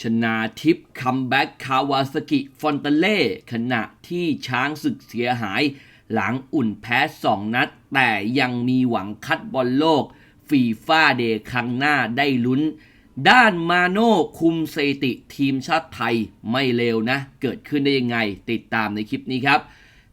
ชนาทิพย์คัมแบ็กคาวาสกิฟอนเตเล่ขณะที่ช้างศึกเสียหาย หลังอุ่นแพ้ 2 นัด แต่ยังมีหวังคัดบอลโลก ฟีฟ่าเดย์ครั้งหน้าได้ลุ้น ด้านมาโน่คุมสถิติทีมชาติไทยไม่เลวนะ เกิดขึ้นได้ยังไง ติดตามในคลิปนี้ครับ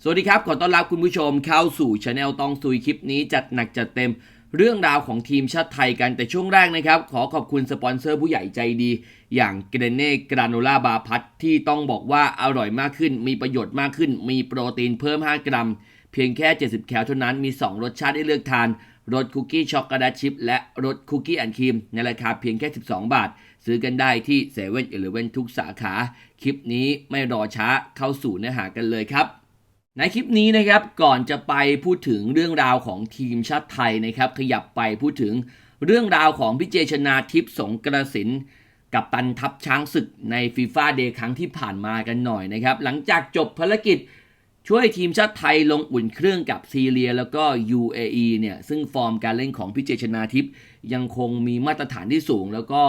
สวัสดีครับ ขอต้อนรับคุณผู้ชมเข้าสู่ช anel ต้องซุยคลิปนี้จัดหนักจัดเต็ม เรื่องราวของทีมชาติไทยกันแต่ช่วงแรกนะครับ ขอขอบคุณสปอนเซอร์ผู้ใหญ่ใจดี อย่างเกรเน่กราโนล่าบาพัทที่ต้องบอกว่าอร่อยมากขึ้น มีประโยชน์มากขึ้น มีโปรตีนเพิ่ม 5 กรัม เพียงแค่ 70 แคลเท่านั้นมี 2 รสชาติให้เลือกทานรสคุกกี้ช็อกโกแลตชิพและรสคุกกี้แอนครีม ในราคาเพียงแค่ 12 บาท ซื้อกันได้ที่เซเว่นอเลเวนทุกสาขา คลิปนี้ไม่รอช้าเข้าสู่เนื้อหากันเลยครับ ในคลิปนี้นะครับก่อนจะไปพูดถึงเรื่องราวของทีมชาติไทยนะครับ ขยับไปพูดถึงเรื่องราวของพิเจชนาทิพย์สงกระสินกับตันทัพช้างศึกในฟีฟ่าเดย์ครั้งที่ผ่านมากันหน่อยนะครับ หลังจากจบภารกิจช่วยทีมชาติไทยลงอุ่นเครื่องกับซีเรียแล้วก็ UAE เนี่ยซึ่งฟอร์มการเล่นของพิเจชนาทิพย์ยังคงมีมาตรฐานที่สูง แล้วก็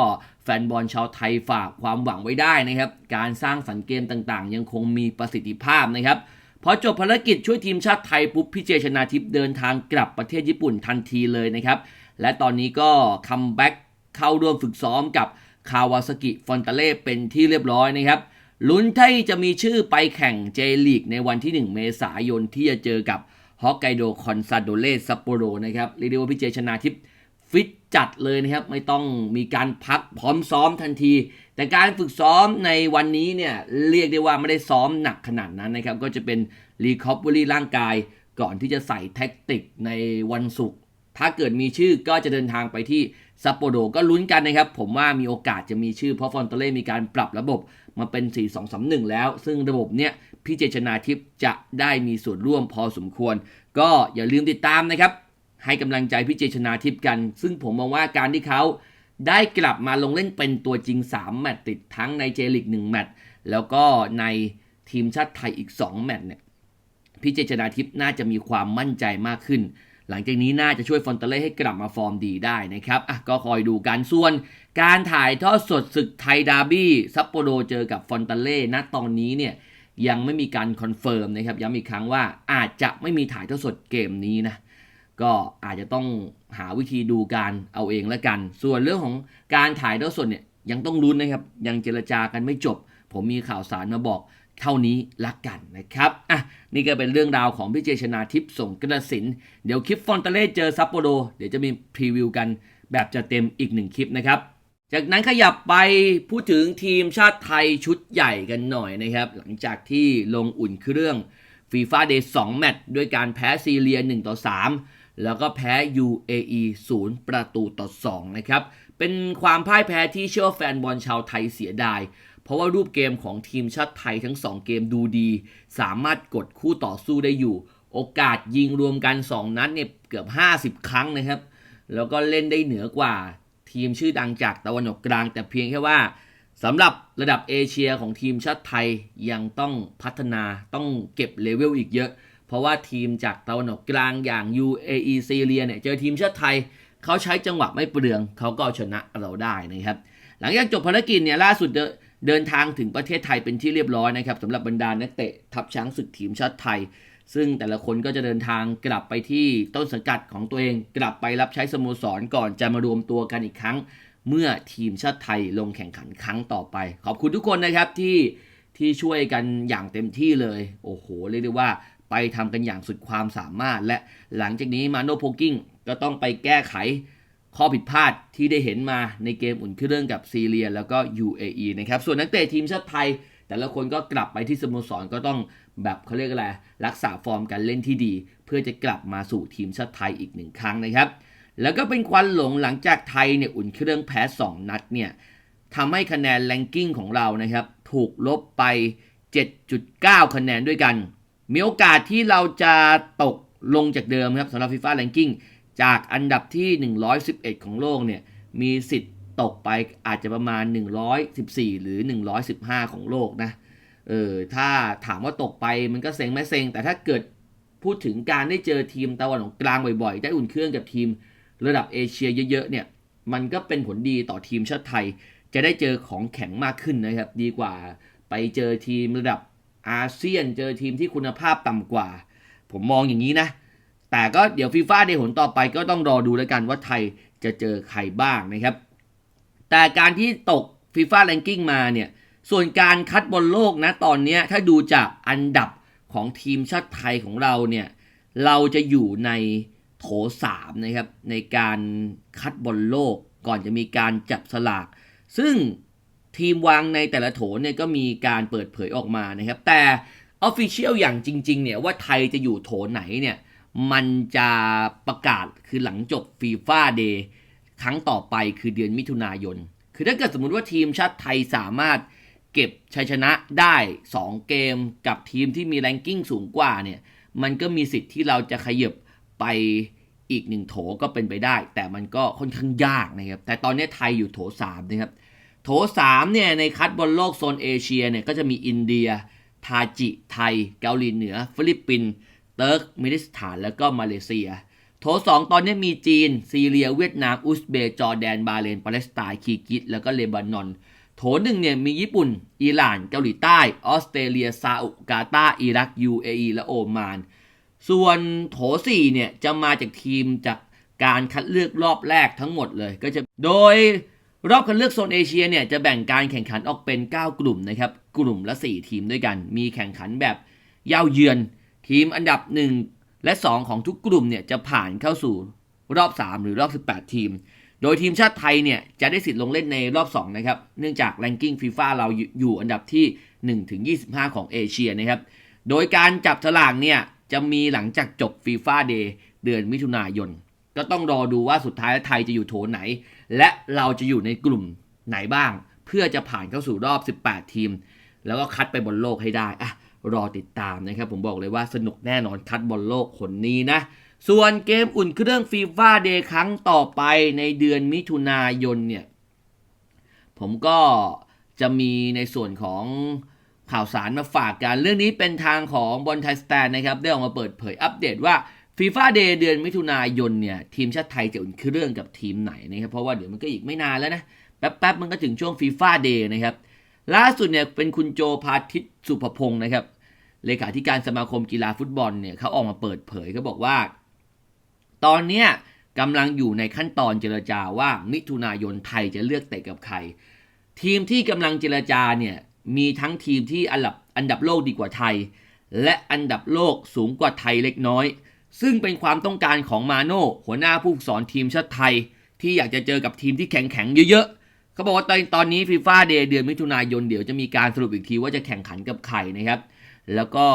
แฟนบอลชาวไทยฝากความหวังไว้ได้นะครับ การสร้างสรรค์เกมต่างๆ ยังคงมีประสิทธิภาพนะครับ พอจบภารกิจช่วยทีมชาติไทยปุ๊บพี่เจชนาทิพย์เดินทางกลับประเทศญี่ปุ่นทันทีเลยนะครับ และตอนนี้ก็คัมแบ็กเข้าร่วมฝึกซ้อมกับคาวาสกิฟอนตาเล่เป็นที่เรียบร้อยนะครับลุ้นที่จะมีชื่อไปแข่งเจลีกในวันที่ 1 เมษายนที่จะเจอกับฮอกไกโดคอนซาโดเล่ซัปโปโรนะครับเรียกได้ว่าพี่เจชนาทิพย์ ฟิตจัดเลยนะครับ ไม่ต้องมีการพักพร้อมซ้อมทันที แต่การฝึกซ้อมในวันนี้เนี่ยเรียกได้ว่าไม่ได้ซ้อมหนักขนาดนั้นนะครับ ก็จะเป็นรีคอปเวอรี่ร่างกายก่อนที่จะใส่แท็กติกในวันศุกร์ถ้าเกิดมีชื่อก็จะเดินทางไปที่ซัปโปโรก็ลุ้นกันนะครับ ผมว่ามีโอกาสจะมีชื่อเพราะฟอนเตเล่มีการปรับระบบมาเป็น 4 2 3 1 แล้ว ซึ่งระบบเนี้ยพี่เจชนาทิพย์จะได้มีส่วนร่วมพอสมควร ก็อย่าลืมติดตามนะครับ ให้กำลังใจพี่เจชนาทิพย์กัน ซึ่งผมมองว่าการที่เขาได้กลับมาลงเล่นเป็นตัวจริง 3 แมตช์ติดทั้งในเจลิก1แมตช์แล้วก็ในทีมชาติไทยอีก 2 แมตช์เนี่ยพี่เจชนาทิพย์น่าจะมีความมั่นใจมากขึ้น หลังจากนี้น่าจะช่วยฟอนเตเล่ให้กลับมาฟอร์มดีได้นะครับอะก็คอยดูกันส่วน การถ่ายทอดสดศึกไทยดาร์บี้ซัปโปโรเจอกับฟอนเตเล่ณตอนนี้เนี่ยยังไม่มีการคอนเฟิร์มนะครับย้ำอีกครั้งว่าอาจจะไม่มีถ่ายทอดสดเกมนี้นะ ก็อาจจะต้องหาวิธีดูการเอาเองล้วกัน ส่วนเรื่องของการถ่ายทอดสดเนี่ยยังต้องลุ้นนะครับ ยังเจรจากันไม่จบ ผมมีข่าวสารมาบอกเท่านี้ละกันนะครับ อะ นี่ก็เป็นเรื่องราวของพี่เจชนาทิพย์ส่งกระสิน เดี๋ยวคลิปฟอนเตเล่เจอซัปโปโรเดี๋ยวจะมีพรีวิวกันแบบจะเต็มอีกหนึ่งคลิปนะครับ จากนั้นขยับไปพูดถึงทีมชาติไทยชุดใหญ่กันหน่อยนะครับ หลังจากที่ลงอุ่นเครื่องฟีฟ่าเดย์2แมตช์ด้วยการแพ้ซีเรีย1ต่อ3 แล้วก็แพ้ UAE 0 ประตูต่อ 2 นะครับ เป็นความพ่ายแพ้ที่เชื่อแฟนบอลชาวไทยเสียดาย เพราะว่ารูปเกมของทีมชาติไทยทั้ง 2 เกมดูดี สามารถกดคู่ต่อสู้ได้อยู่ โอกาสยิงรวมกัน 2 นัดเนี่ยเกือบ 50 ครั้งนะครับ แล้วก็เล่นได้เหนือกว่า ทีมชื่อดังจากตะวันออกกลาง แต่เพียงแค่ว่าสำหรับระดับเอเชียของทีมชาติไทยยังต้องพัฒนาต้องเก็บเลเวลอีกเยอะ เพราะว่าทีมจากตะวันออกกลางอย่าง UAE ซีเรียเนี่ยเจอทีมชาติไทยเขาใช้จังหวะไม่เปลืองเขาก็ชนะเราได้นะครับ หลังจากจบภารกิจเนี่ยล่าสุดเด,เดินทางถึงประเทศไทยเป็นที่เรียบร้อยนะครับสำหรับบรรดานักเตะทัพช้างศึกทีมชาติไทย ซึ่งแต่ละคนก็จะเดินทางกลับไปที่ต้นสังกัดของตัวเอง กลับไปรับใช้สโมสรก่อนจะมารวมตัวกันอีกครั้ง เมื่อทีมชาติไทยลงแข่งขันครั้งต่อไป ขอบคุณทุกคนนะครับที่ที่ช่วยกันอย่างเต็มที่เลย โอ้โหเรียกได้ว่า ไปทำกันอย่างสุดความสามารถ และหลังจากนี้มาโนโพกิ้งก็ต้องไปแก้ไขข้อผิดพลาดที่ได้เห็นมาในเกมอุ่นเครื่องกับซีเรีย แล้วก็ UAE นะครับ ส่วนนักเตะทีมชาติไทย แต่ละคนก็กลับไปที่สโมสรก็ต้องแบบเขาเรียกอะไรรักษาฟอร์มการเล่นที่ดี เพื่อจะกลับมาสู่ทีมชาติไทยอีกหนึ่งครั้งนะครับ แล้วก็เป็นควันหลงหลังจากไทยเนี่ยอุ่นเครื่องแพ้ 2 นัดเนี่ยทำให้คะแนนแรงกิ้งของเรานะครับถูกลบไป 7.9 คะแนนด้วยกัน มีโอกาสที่เราจะตกลงจากเดิมครับสำหรับ FIFA Ranking จากอันดับที่ 111 ของโลกเนี่ยมีสิทธิ์ตกไปอาจจะประมาณ 114 หรือ 115 ของโลกนะเออถ้าถามว่าตกไปมันก็เซ็งไม่เซ็ง แต่ถ้าเกิดพูดถึงการได้เจอทีมตะวันออกกลางบ่อยๆ ได้อุ่นเครื่องกับทีมระดับเอเชียเยอะๆเนี่ยมันก็เป็นผลดีต่อทีมชาติไทย จะได้เจอของแข็งมากขึ้นนะครับ ดีกว่าไปเจอทีมระดับ อาเซียนเจอทีมที่คุณภาพต่ำกว่า ผมมองอย่างนี้นะ แต่ก็เดี๋ยวฟีฟ่าในหนต่อไปก็ต้องรอดูแล้วกันว่าไทยจะเจอใครบ้างนะครับ แต่การที่ตกฟีฟ่าแรงกิ้งมาเนี่ย ส่วนการคัดบอลโลกนะตอนนี้ถ้าดูจากอันดับของทีมชาติไทยของเราเนี่ย เราจะอยู่ในโถ3นะครับในการคัดบอลโลกก่อนจะมีการจับสลาก ซึ่ง ทีมวางในแต่ละโถเนี่ยก็มีการเปิดเผยออกมานะครับ แต่ Official อย่างจริง ๆ เนี่ยว่าไทยจะอยู่โถไหนเนี่ยมันจะประกาศคือหลังจบฟีฟ่าเดย์ครั้งต่อไปคือเดือนมิถุนายน คือถ้าเกิดสมมุติว่าทีมชาติไทยสามารถเก็บชัยชนะได้ 2 เกมกับทีมที่มีแรงกิ้งสูงกว่าเนี่ยมันก็มีสิทธิ์ที่เราจะขยับไปอีกหนึ่งโถก็เป็นไปได้ แต่มันก็ค่อนข้างยากนะครับ แต่ตอนนี้ไทยอยู่โถ3นะครับ โถ3เนี่ยในคัดบอลโลกโซนเอเชียเนี่ยก็จะมีอินเดีย ทาจิ ไทย เกาหลีเหนือ ฟิลิปปินส์เติร์กมินิสถาน แล้วก็มาเลเซีย โถ2ตอนนี้มีจีน ซีเรีย เวียดนาม อุซเบย์จอร์แดน บาเลน ปาเลสไตน์ คีกิส แล้วก็เลบานอน โถหนึ่งเนี่ยมีญี่ปุ่น อิหร่าน เกาหลีใต้ ออสเตรเลีย ซาอุกาตาร์อิรัก UAE และโอมาน ส่วนโถ4เนี่ยจะมาจากทีมจากการคัดเลือกรอบแรกทั้งหมดเลย ก็จะ โดย รอบคัดเลือกโซนเอเชียเนี่ยจะแบ่งการแข่งขันออกเป็น 9 กลุ่มนะครับ กลุ่มละ 4 ทีมด้วยกัน มีแข่งขันแบบย่าเยือน ทีมอันดับ 1 และ 2 ของทุกกลุ่มเนี่ยจะผ่านเข้าสู่รอบ 3 หรือรอบ 18 ทีม โดยทีมชาติไทยเนี่ยจะได้สิทธิ์ลงเล่นในรอบ 2 นะครับ เนื่องจากแรงกิ้งฟีฟ่าเราอยู่อันดับที่ 1 ถึง 25 ของเอเชียนะครับ โดยการจับฉลากเนี่ยจะมีหลังจากจบฟีฟ่าเดย์เดือนมิถุนายน ก็ต้องรอดูว่าสุดท้ายไทยจะอยู่โถไหน และเราจะอยู่ในกลุ่มไหนบ้าง เพื่อจะผ่านเข้าสู่รอบ 18 ทีม แล้วก็คัดไปบอลโลกให้ได้อะรอติดตามนะครับ ผมบอกเลยว่าสนุกแน่นอนคัดบอลโลกคนนี้นะ ส่วนเกมอุ่นเครื่องฟีฟ่าเดย์ครั้งต่อไปในเดือนมิถุนายนเนี่ย ผมก็จะมีในส่วนของข่าวสารมาฝากกัน เรื่องนี้เป็นทางของบอลไทยสแตนนะครับ ได้ออกมาเปิดเผยอัปเดตว่า ฟีฟ่าเดย์เดือนมิถุนายนเนี่ยทีมชาติไทยจะอุ่นเครื่องกับทีมไหนนะครับเพราะว่าเดี๋ยวมันก็อีกไม่นานแล้วนะแป๊บๆมันก็ถึงช่วงฟีฟ่าเดย์นะครับล่าสุดเนี่ยเป็นคุณโจพาทิตสุภพงศ์นะครับเลขาธิการสมาคมกีฬาฟุตบอลเนี่ยเขาออกมาเปิดเผยเขาบอกว่า ตอนเนี้ยกำลังอยู่ในขั้นตอนเจรจาว่ามิถุนายนไทยจะเลือกเตะกับใคร ทีมที่กำลังเจรจาเนี่ยมีทั้งทีมที่อันดับอันดับโลกดีกว่าไทย และอันดับโลกสูงกว่าไทยเล็กน้อย ซึ่งเป็นความต้องการของมาโน่หัวหน้าผู้ฝึกสอนทีมชาติไทย ที่อยากจะเจอกับทีมที่แข็งแข็งเยอะๆเขาบอกว่าตอนตอนนี้ฟีฟ่าเดย์เดือนมิถุนายนเดี๋ยวจะมีการสรุปอีกทีว่าจะแข่งขันกับใครนะครับ แล้วก็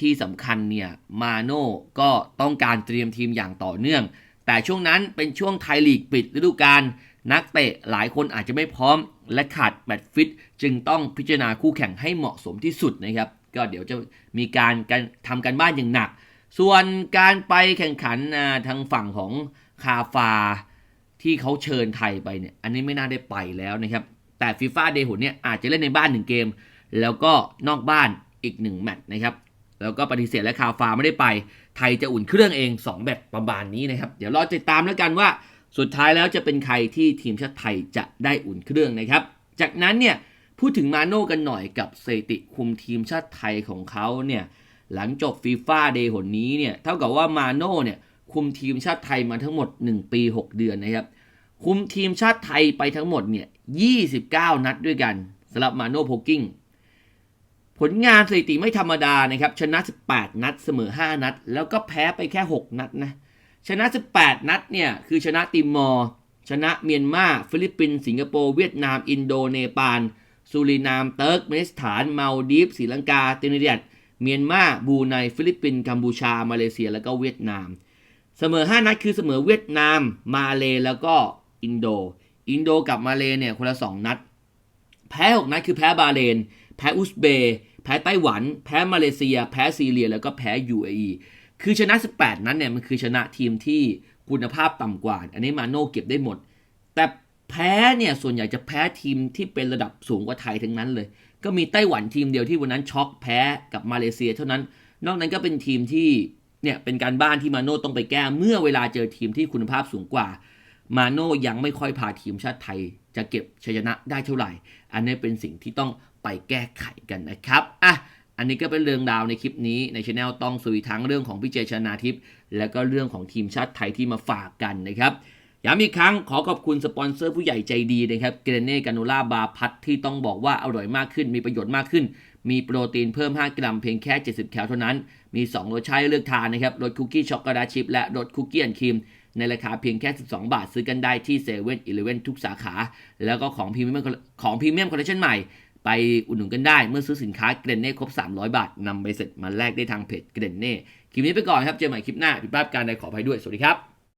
ที่สำคัญเนี่ยมาโน่ก็ต้องการเตรียมทีมอย่างต่อเนื่อง แต่ช่วงนั้นเป็นช่วงไทยลีกปิดฤดูกาลนักเตะหลายคนอาจจะไม่พร้อม และขาดแมตช์ฟิต จึงต้องพิจารณาคู่แข่งให้เหมาะสมที่สุดนะครับ ก็เดี๋ยวจะมีการการทำกันบ้านอย่างหนัก ส่วนการไปแข่งขันทางฝั่งของคาฟาที่เขาเชิญไทยไปเนี่ย อันนี้ไม่น่าได้ไปแล้วนะครับ แต่ฟีฟ่าเดย์หนเนี่ยอาจจะเล่นในบ้านหนึ่งเกม แล้วก็นอกบ้านอีกหนึ่งแมตช์นะครับ แล้วก็ปฏิเสธและคาฟาไม่ได้ไป ไทยจะอุ่นเครื่องเอง 2 แบบประมาณนี้นะครับ เดี๋ยวรอติดตามแล้วกันว่า สุดท้ายแล้วจะเป็นใครที่ทีมชาติไทยจะได้อุ่นเครื่องนะครับ จากนั้นเนี่ยพูดถึงมาโน่กันหน่อยกับสถิติคุมทีมชาติไทยของเขาเนี่ย หลังจบฟีฟ่าเดย์หนนี้เนี่ยเท่ากับว่ามาโน่เนี่ยคุมทีมชาติไทยมาทั้งหมด 1 ปี 6 เดือนนะครับ คุมทีมชาติไทยไปทั้งหมดเนี่ย 29 นัดด้วยกันสำหรับมาโน่โพกิ้งผลงานสถิติไม่ธรรมดานะครับ ชนะ 18 นัดเสมอ 5 นัด แล้วก็แพ้ไปแค่ 6 นัดนะ ชนะ 18 นัดเนี่ย คือชนะติมอร์ชนะเมียนมาฟิลิปปินส์สิงคโปร์เวียดนาม อินโดเนปาลสุรินาม เติร์กเมนิสถานมาลดีฟส์ศรีลังกาตินิเดีย เมียนมาบูไนฟิลิปปินส์กัมพูชา มาเลเซีย แล้วก็เวียดนาม เสมอ 5 นัดคือเสมอเวียดนาม มาเลแล้วก็อินโด อินโดกับมาเลเนี่ยคนละ 2 นัด แพ้ 6 นัดคือแพ้บาเรนแพ้อุซเบย์แพ้ไต้หวัน แพ้มาเลเซีย แพ้ซีเรีย แล้วก็แพ้ UAE คือชนะ 18 นั้นเนี่ยมันคือชนะทีมที่คุณภาพต่ำกว่า อันนี้มาโน่เก็บได้หมด แต่แพ้เนี่ยส่วนใหญ่จะแพ้ทีมที่เป็นระดับสูงกว่าไทยทั้งนั้นเลย ก็มีไต้หวันทีมเดียวที่วันนั้นช็อกแพ้กับมาเลเซีย เท่านั้น นอกนั้นก็เป็นทีมที่เนี่ยเป็นการบ้านที่มาโน่ต้องไปแก้เมื่อเวลาเจอทีมที่คุณภาพสูงกว่า มาโน่ยังไม่ค่อยพาทีมชาติไทย จะเก็บชัยชนะได้เท่าไหร่ อันนี้เป็นสิ่งที่ต้องไปแก้ไขกันนะครับอะอันนี้ก็เป็นเรื่องราวในคลิปนี้ในช anel ต้องสุยทั้งเรื่องของพี่เจชนาทิพย์แล้วก็เรื่องของทีมชาติไทยที่มาฝากกันนะครับ ย้ำอีกครั้งขอขอบคุณสปอนเซอร์ผู้ใหญ่ใจดีนะครับเกรเน่กาโนล่าบาร์พัทที่ต้องบอกว่าอร่อยมากขึ้น มีประโยชน์มากขึ้น มีโปรตีนเพิ่ม 5 กรัมเพียงแค่ 70 แคลเท่านั้น มี2รสชาติให้เลือกทานนะครับรสคุกกี้ช็อกโกแลตชิพและรสคุกกี้แอนครีมในราคาเพียงแค่ 12 บาท ซื้อกันได้ที่เซเว่นอีเลเว่นทุกสาขา แล้วก็ของพรีเมียมของพรีเมียมคอลเลคชันใหม่ ไปอุดหนุนกันได้ เมื่อซื้อสินค้าเกรนเน่ครบ 300 บาทนำไปเสร็จมาแลกได้ทางเพจเกรนเน่คลิปนี้ไปก่อนครับเจอใหม่คลิปหน้าผิดพลาดการใดขออภัยด้วยสวัสดีครับ